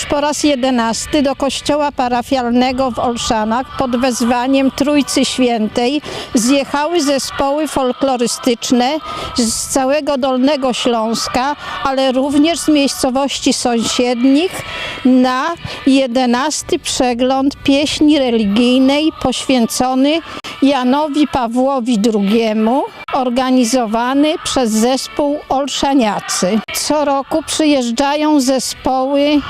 już po raz jedenasty do kościoła parafialnego w Olszanach pod wezwaniem Trójcy Świętej zjechały zespoły folklorystyczne z całego Dolnego Śląska, ale również z miejscowości sąsiednich na jedenasty przegląd pieśni religijnej poświęcony Janowi Pawłowi II, organizowany przez zespół Olszaniacy. Co roku przyjeżdżają zespoły,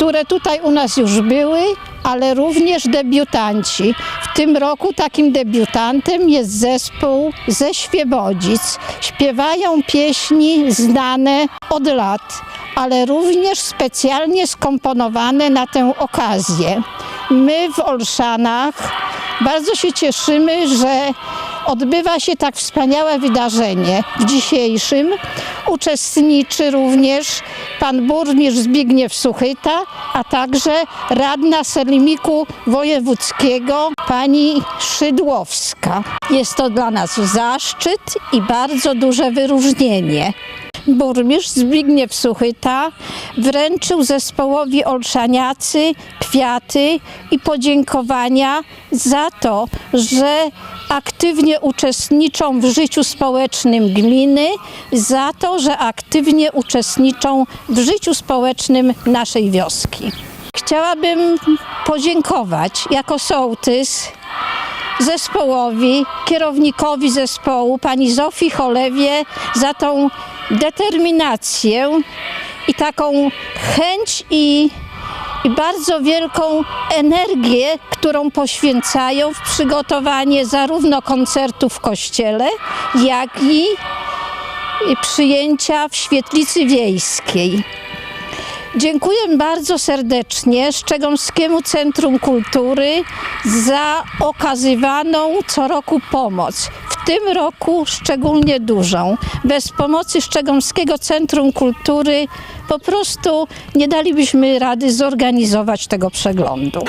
które tutaj u nas już były, ale również debiutanci. W tym roku takim debiutantem jest zespół ze Świebodzic. Śpiewają pieśni znane od lat, ale również specjalnie skomponowane na tę okazję. My w Olszanach bardzo się cieszymy, że odbywa się tak wspaniałe wydarzenie. W dzisiejszym uczestniczy również pan burmistrz Zbigniew Suchyta, a także radna Selimiku Wojewódzkiego pani Szydłowska. Jest to dla nas zaszczyt i bardzo duże wyróżnienie. Burmistrz Zbigniew Suchyta wręczył zespołowi Olszaniacy kwiaty i podziękowania za to, że aktywnie uczestniczą w życiu społecznym gminy, za to, że aktywnie uczestniczą w życiu społecznym naszej wioski. Chciałabym podziękować jako sołtys zespołowi, kierownikowi zespołu, pani Zofii Cholewie za tą determinację i taką chęć i, i bardzo wielką energię, którą poświęcają w przygotowanie zarówno koncertu w kościele, jak i, przyjęcia w świetlicy wiejskiej. Dziękuję bardzo serdecznie Szczegomskiemu Centrum Kultury za okazywaną co roku pomoc. W tym roku szczególnie dużą. Bez pomocy Szczegomskiego Centrum Kultury po prostu nie dalibyśmy rady zorganizować tego przeglądu.